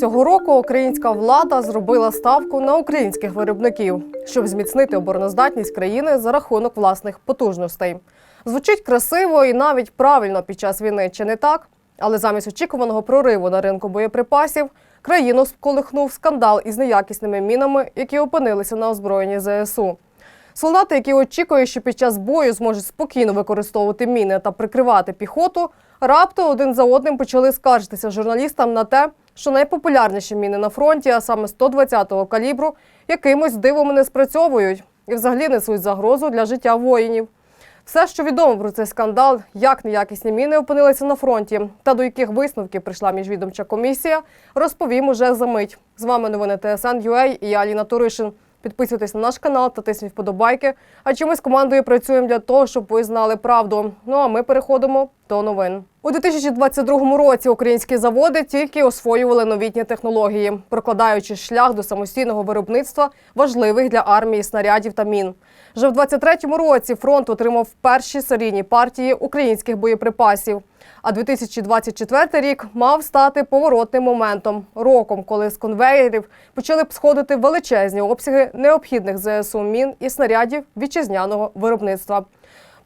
Цього року українська влада зробила ставку на українських виробників, щоб зміцнити обороноздатність країни за рахунок власних потужностей. Звучить красиво і навіть правильно під час війни, чи не так? Але замість очікуваного прориву на ринку боєприпасів країну сколихнув скандал із неякісними мінами, які опинилися на озброєнні ЗСУ. Солдати, які очікують, що під час бою зможуть спокійно використовувати міни та прикривати піхоту, раптом один за одним почали скаржитися журналістам на те, що найпопулярніші міни на фронті, а саме 120-го калібру, якимось дивом не спрацьовують і взагалі несуть загрозу для життя воїнів. Все, що відомо про цей скандал, як неякісні міни опинилися на фронті та до яких висновків прийшла міжвідомча комісія, розповім уже за мить. З вами новини ТСН.UA і я Аліна Туришин. Підписуйтесь на наш канал та тисніть вподобайки. А чи ми з командою працюємо для того, щоб ви знали правду. Ну а ми переходимо до новин. У 2022 році українські заводи тільки освоювали новітні технології, прокладаючи шлях до самостійного виробництва важливих для армії снарядів та мін. Вже в 23-му році фронт отримав перші серійні партії українських боєприпасів. А 2024 рік мав стати поворотним моментом, роком, коли з конвеєрів почали б сходити величезні обсяги необхідних ЗСУ мін і снарядів вітчизняного виробництва.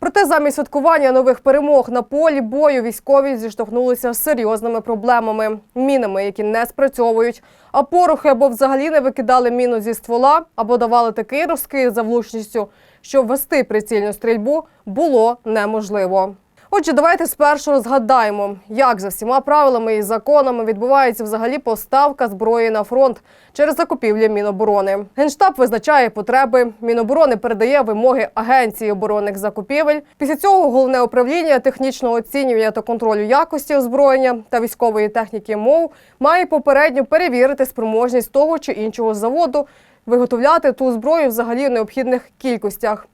Проте замість святкування нових перемог на полі бою військові зіштовхнулися з серйозними проблемами, мінами, які не спрацьовують, а порохи або взагалі не викидали міну зі ствола, або давали такий розкид за влучністю, що ввести прицільну стрільбу було неможливо. Отже, давайте спершу згадаємо, як за всіма правилами і законами відбувається взагалі поставка зброї на фронт через закупівлі Міноборони. Генштаб визначає потреби. Міноборони передає вимоги Агенції оборонних закупівель. Після цього головне управління технічного оцінювання та контролю якості озброєння та військової техніки МОВ має попередньо перевірити спроможність того чи іншого заводу виготовляти ту зброю взагалі в необхідних кількостях.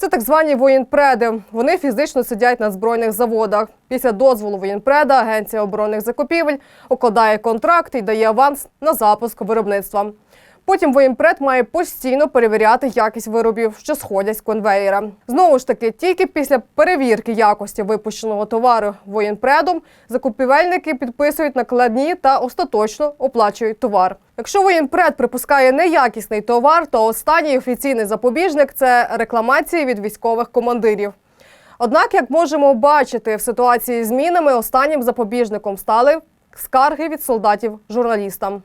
Це так звані воєнпреди. Вони фізично сидять на збройних заводах. Після дозволу воєнпреда Агенція оборонних закупівель укладає контракт і дає аванс на запуск виробництва. Потім воєнпред має постійно перевіряти якість виробів, що сходять з конвеєра. Знову ж таки, тільки після перевірки якості випущеного товару воєнпредом закупівельники підписують накладні та остаточно оплачують товар. Якщо воєнпред припускає неякісний товар, то останній офіційний запобіжник це рекламації від військових командирів. Однак, як можемо бачити, в ситуації з мінами останнім запобіжником стали скарги від солдатів журналістам.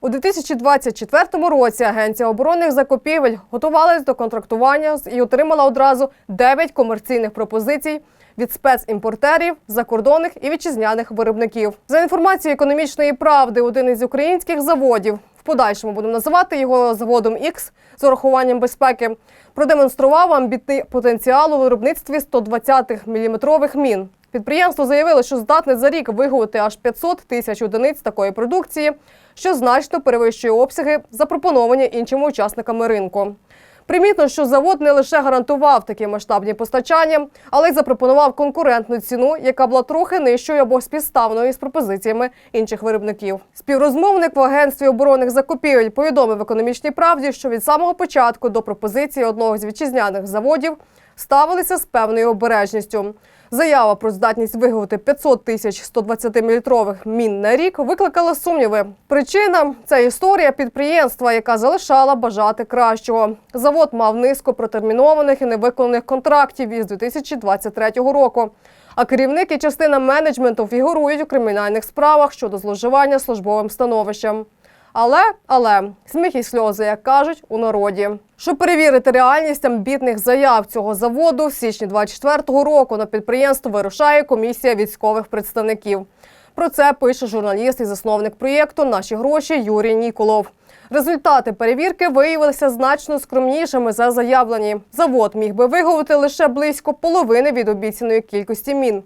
У 2024 році Агенція оборонних закупівель готувалась до контрактування і отримала одразу 9 комерційних пропозицій від спецімпортерів, закордонних і вітчизняних виробників. За інформацією економічної правди, один із українських заводів, подальшому будемо називати його заводом X з урахуванням безпеки, продемонстрував амбітний потенціал у виробництві 120-х мм мін. Підприємство заявило, що здатне за рік виготовити аж 500 тисяч одиниць такої продукції, що значно перевищує обсяги, запропоновані іншими учасниками ринку. Примітно, що завод не лише гарантував такі масштабні постачання, але й запропонував конкурентну ціну, яка була трохи нижчою або співставною з пропозиціями інших виробників. Співрозмовник в агентстві оборонних закупівель повідомив економічній правді, що від самого початку до пропозиції одного з вітчизняних заводів ставилися з певною обережністю. Заява про здатність виготовити 500 тисяч 120-мм мін на рік викликала сумніви. Причина це історія підприємства, яка залишала бажати кращого. Завод мав низку протермінованих і невиконаних контрактів із 2023 року. А керівник і частина менеджменту фігурують у кримінальних справах щодо зловживання службовим становищем. Але, але сміх і сльози, як кажуть, у народі. Щоб перевірити реальність амбітних заяв цього заводу, в січні 24-го року на підприємство вирушає комісія військових представників. Про це пише журналіст і засновник проєкту Наші гроші Юрій Ніколов. Результати перевірки виявилися значно скромнішими за заявлені. Завод міг би виготовити лише близько половини від обіцяної кількості мін.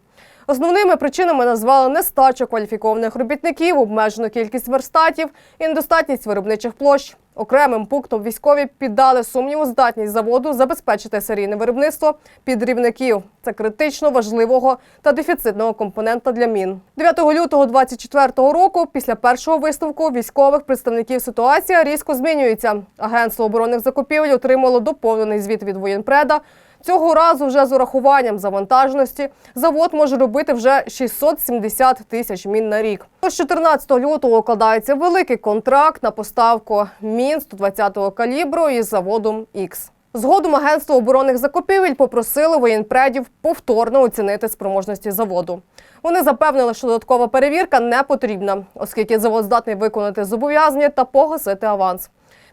Основними причинами назвали нестачу кваліфікованих робітників, обмежену кількість верстатів і недостатність виробничих площ. Окремим пунктом військові піддали сумніву здатність заводу забезпечити серійне виробництво підрівників. Це критично важливого та дефіцитного компонента для мін. 9 лютого 2024 року, після першого висновку військових представників ситуація різко змінюється. Агентство оборонних закупівель отримало доповнений звіт від воєнпреда. Цього разу вже з урахуванням завантаженості завод може робити вже 670 тисяч мін на рік. Тож 14 лютого укладається великий контракт на поставку мін 120-го калібру із заводом X. Згодом агентство оборонних закупівель попросило воєнпредів повторно оцінити спроможності заводу. Вони запевнили, що додаткова перевірка не потрібна, оскільки завод здатний виконати зобов'язання та погасити аванс.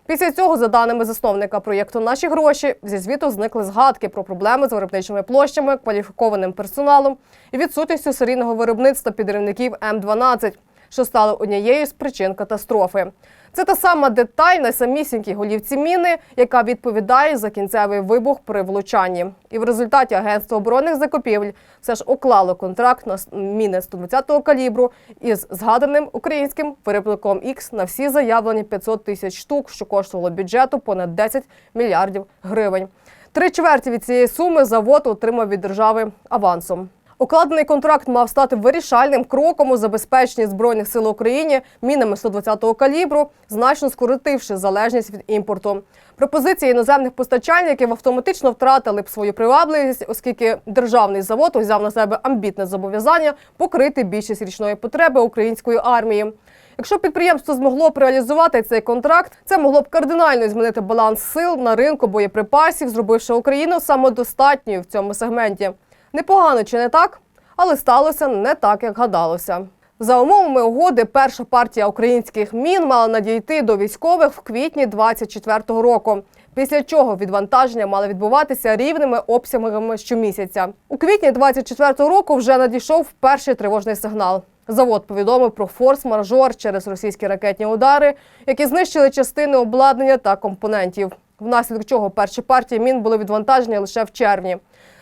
Після цього, за даними засновника проєкту Наші гроші зі звіту зникли згадки про проблеми з виробничими площами, кваліфікованим персоналом і відсутністю серійного виробництва підривників М12, що стало однією з причин катастрофи. Це та сама деталь на самісінькій голівці міни, яка відповідає за кінцевий вибух при влучанні. І в результаті агентство оборонних закупівель все ж уклало контракт на міни 120-го калібру із згаданим українським виробником X на всі заявлені 500 тисяч штук, що коштувало бюджету понад 10 мільярдів гривень. Три чверті від цієї суми завод отримав від держави авансом. Укладений контракт мав стати вирішальним кроком у забезпеченні збройних сил України мінами 120-го калібру, значно скоротивши залежність від імпорту. Пропозиції іноземних постачальників автоматично втратили б свою привабливість, оскільки державний завод узяв на себе амбітне зобов'язання покрити більшість річної потреби української армії. Якщо підприємство змогло б реалізувати цей контракт, це могло б кардинально змінити баланс сил на ринку боєприпасів, зробивши Україну самодостатньою в цьому сегменті. Непогано чи не так? Але сталося не так, як гадалося. За умовами угоди, перша партія українських мін мала надійти до військових в квітні 24-го року. Після чого відвантаження мали відбуватися рівними обсягами щомісяця. У квітні 24-го року вже надійшов перший тривожний сигнал. Завод повідомив про форс-мажор через російські ракетні удари, які знищили частини обладнання та компонентів. Внаслідок чого перші партії мін були відвантажені лише в червні.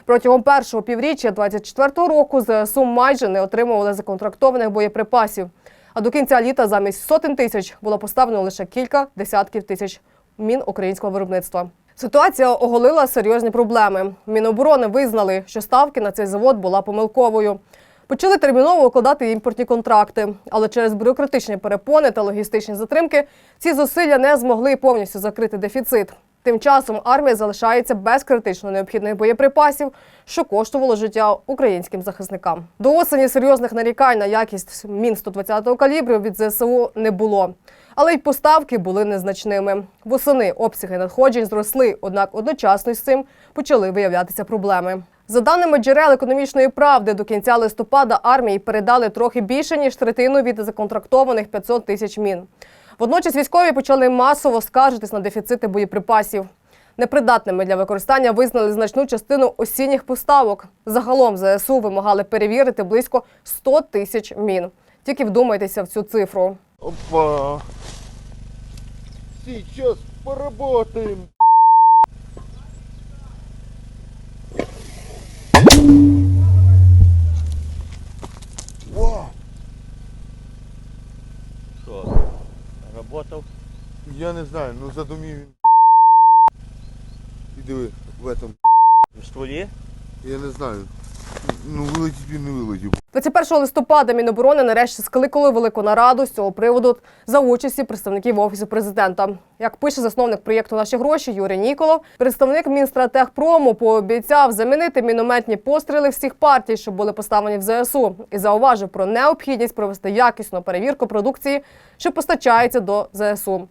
Протягом першого півріччя 24-го року ЗСУ майже не отримували законтрактованих боєприпасів. А до кінця літа замість сотень тисяч було поставлено лише кілька десятків тисяч мін українського виробництва. Ситуація оголила серйозні проблеми. Міноборони визнали, що ставки на цей завод була помилковою. Почали терміново укладати імпортні контракти, але через бюрократичні перепони та логістичні затримки ці зусилля не змогли повністю закрити дефіцит. Тим часом армія залишається без критично необхідних боєприпасів, що коштувало життя українським захисникам. До осені серйозних нарікань на якість мін 120-го калібру від ЗСУ не було. Але й поставки були незначними. Восени обсяги надходжень зросли, однак одночасно з цим почали виявлятися проблеми. За даними джерел економічної правди, до кінця листопада армії передали трохи більше ніж третину від законтрактованих 500 тисяч мін. Водночас військові почали масово скаржитись на дефіцити боєприпасів. Непридатними для використання визнали значну частину осінніх поставок. Загалом ЗСУ вимагали перевірити близько 100 тисяч мін. Тільки вдумайтеся в цю цифру. Опа! Сейчас поработаем. Во! Що, работав? Я не знаю, ну задумів він. І диви, в этом. В стволі? Я не знаю. Ну вилетів він не вилетів. 21 листопада Міноборони нарешті скликали велику нараду з цього приводу за участі представників офісу президента. Як пише засновник проєкту Наші гроші Юрій Ніколов, представник Мінстратегпрому пообіцяв замінити мінометні постріли всіх партій, що були поставлені в ЗСУ, і зауважив про необхідність провести якісну перевірку продукції, що постачається до ЗСУ.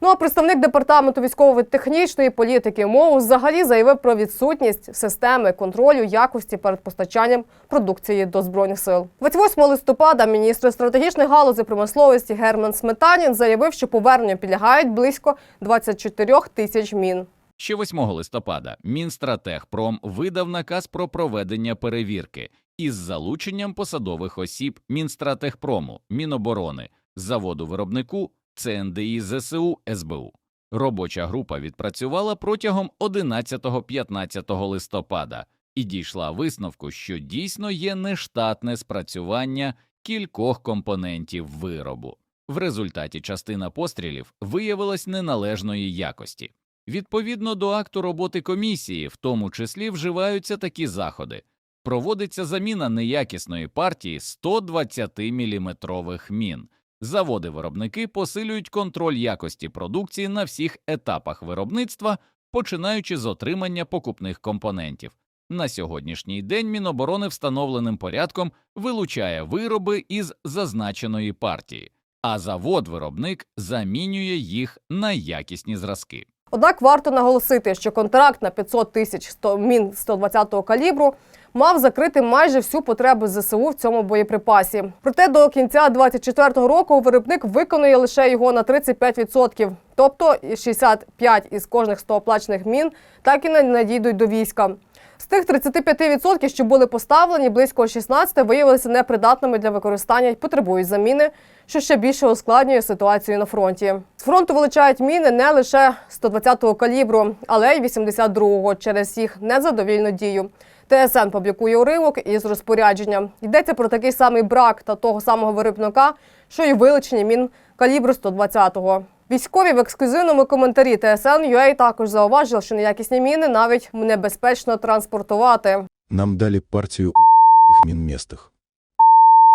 Ну а представник департаменту військово-технічної політики МОУ взагалі заявив про відсутність системи контролю якості перед постачанням продукції до збройних сил. 28 листопада міністр стратегічної галузі промисловості Герман Сметанін заявив, що поверненню підлягають близько 24 тисяч мін. Ще 8 листопада Мінстратегпром видав наказ про проведення перевірки із залученням посадових осіб Мінстратегпрому, Міноборони, заводу виробнику ЦНДІ ЗСУ СБУ. Робоча група відпрацювала протягом 11-15 листопада і дійшла висновку, що дійсно є нештатне спрацювання кількох компонентів виробу. В результаті частина пострілів виявилась неналежної якості. Відповідно до акту роботи комісії, в тому числі вживаються такі заходи. Проводиться заміна неякісної партії 120-мм мін. Заводи-виробники посилюють контроль якості продукції на всіх етапах виробництва, починаючи з отримання покупних компонентів. На сьогоднішній день Міноборони встановленим порядком вилучає вироби із зазначеної партії, а завод-виробник замінює їх на якісні зразки. Однак варто наголосити, що контракт на 500 тисяч 100 мін 120-го калібру мав закрити майже всю потребу ЗСУ в цьому боєприпасі. Проте до кінця 24-го року виробник виконує лише його на 35%. Тобто 65 із кожних 100 оплачених мін так і не надійдуть до війська. З тих 35%, що були поставлені, близько 16 виявилися непридатними для використання і потребують заміни, що ще більше ускладнює ситуацію на фронті. З фронту вилучають міни не лише 120-го калібру, але й 82-го через їх незадовільну дію. ТСН публікує уривок із розпорядження. Йдеться про такий самий брак та того самого виробника, що й вилучення мін калібру 120-го. Військові в ексклюзивному коментарі ТСН UA також зауважили, що неякісні міни навіть небезпечно транспортувати. Нам дали партию их минместах.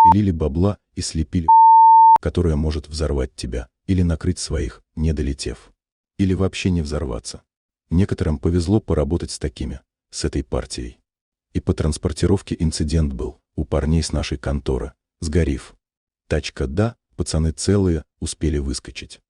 Пилили бабла и слепили которая может взорвать тебя или накрыть своих, не долетев. Или вообще не взорваться. Некоторым повезло поработать с такими, с этой партией. И по транспортировке инцидент был у парней с нашей конторы, сгорев. Тачка да, пацаны целые, успели выскочить.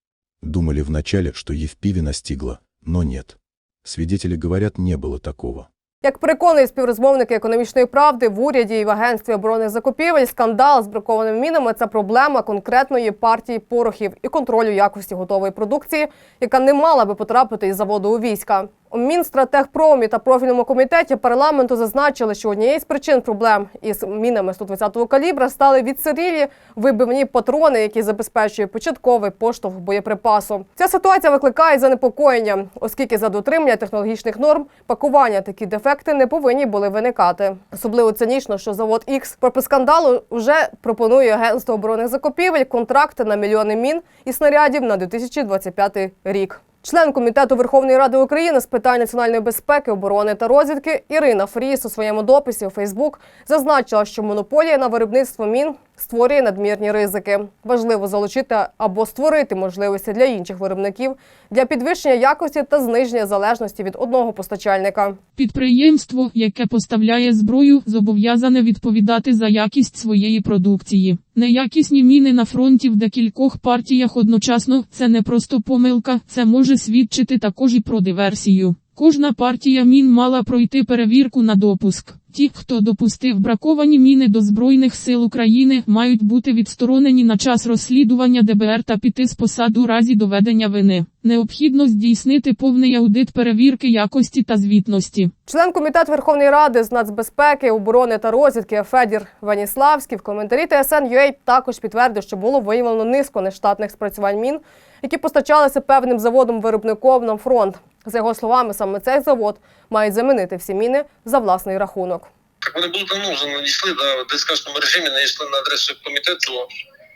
Думали вначале, что Евпиве настигла, но нет. Свидетели говорят, не было такого. Як переконують співрозмовники економічної правди в уряді і в агентстві оборонних закупівель, скандал з бракованими мінами це проблема конкретної партії порохів і контролю якості готової продукції, яка не мала би потрапити із заводу у війська. У Мінстратегпромі та профільному комітеті парламенту зазначили, що однією з причин проблем із мінами 120-го калібра стали відсирілі вибивні патрони, які забезпечують початковий поштовх боєприпасу. Ця ситуація викликає занепокоєння, оскільки за дотримання технологічних норм пакування такі дефекти не повинні були виникати. Особливо цинічно, що завод X попри скандалу вже пропонує агентство оборонних закупівель контракти на мільйони мін і снарядів на 2025 рік. Член комітету Верховної Ради України з питань національної безпеки, оборони та розвідки Ірина Фріс у своєму дописі у Фейсбук зазначила, що монополія на виробництво мін створює надмірні ризики. Важливо залучити або створити можливості для інших виробників для підвищення якості та зниження залежності від одного постачальника. Підприємство, яке поставляє зброю, зобов'язане відповідати за якість своєї продукції. Неякісні міни на фронті в декількох партіях одночасно це не просто помилка, це може свідчити також і про диверсію. Кожна партія мін мала пройти перевірку на допуск. Ті, хто допустив браковані міни до Збройних сил України, мають бути відсторонені на час розслідування ДБР та піти з посад у разі доведення вини. Необхідно здійснити повний аудит перевірки якості та звітності. Член комітету Верховної Ради з нацбезпеки, оборони та розвідки Федір Ваніславський в коментарі ТСН.UA також підтвердив, що було виявлено низку нештатних спрацювань мін, які постачалися певним заводом-виробником на фронт. За його словами, саме цей завод має замінити всі міни за власний рахунок. Так вони були давно вже надійшли да, в дискашному режимі, надійшли на адресу комітету.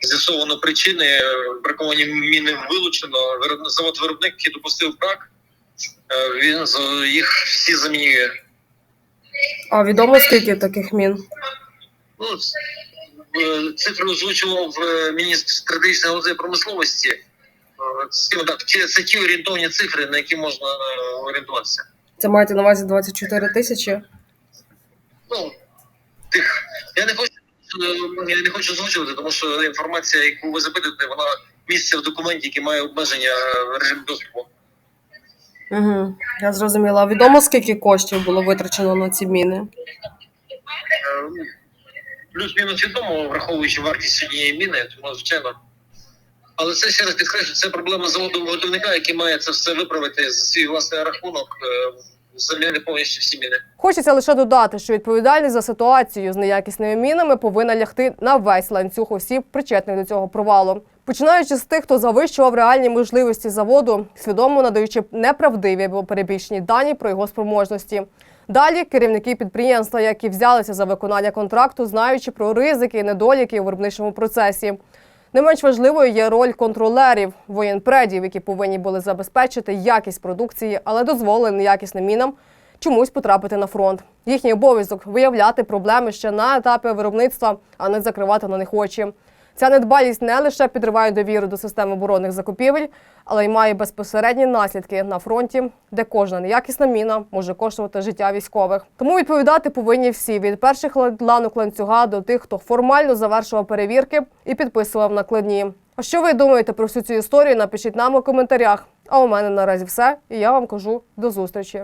З'ясовано причини, е, браковані міни вилучено. Завод-виробник, який допустив брак, е, він з- їх всі замінює. А відомо скільки таких мін? Ну, е, цифри озвучував міністр стратегічної галузі промисловості. Скажімо так, це ті орієнтовні цифри, на які можна е, орієнтуватися. Це маєте на увазі 24 тисячі? Ну, тих. Я не хочу е, я не хочу озвучувати, тому що інформація, яку ви запитуєте, вона місце в документі, який має обмеження е, режиму доступу. Угу. Я зрозуміла. А відомо скільки коштів було витрачено на ці міни? Е, Плюс-мінус відомо, враховуючи вартість однієї міни, тому звичайно. Але це ще раз підкреслю, це проблема заводу виготовника, який має це все виправити за свій власний рахунок, е, замінити повністю всі міни. Хочеться лише додати, що відповідальність за ситуацію з неякісними мінами повинна лягти на весь ланцюг осіб, причетних до цього провалу. Починаючи з тих, хто завищував реальні можливості заводу, свідомо надаючи неправдиві або перебільшені дані про його спроможності. Далі керівники підприємства, які взялися за виконання контракту, знаючи про ризики і недоліки у виробничому процесі. Не менш важливою є роль контролерів, воєнпредів, які повинні були забезпечити якість продукції, але дозволили неякісним мінам чомусь потрапити на фронт. Їхній обов'язок виявляти проблеми ще на етапі виробництва, а не закривати на них очі. Ця недбалість не лише підриває довіру до системи оборонних закупівель, але й має безпосередні наслідки на фронті, де кожна неякісна міна може коштувати життя військових. Тому відповідати повинні всі від перших ланок ланцюга до тих, хто формально завершував перевірки і підписував накладні. А що ви думаєте про всю цю історію? Напишіть нам у коментарях. А у мене наразі все, і я вам кажу до зустрічі.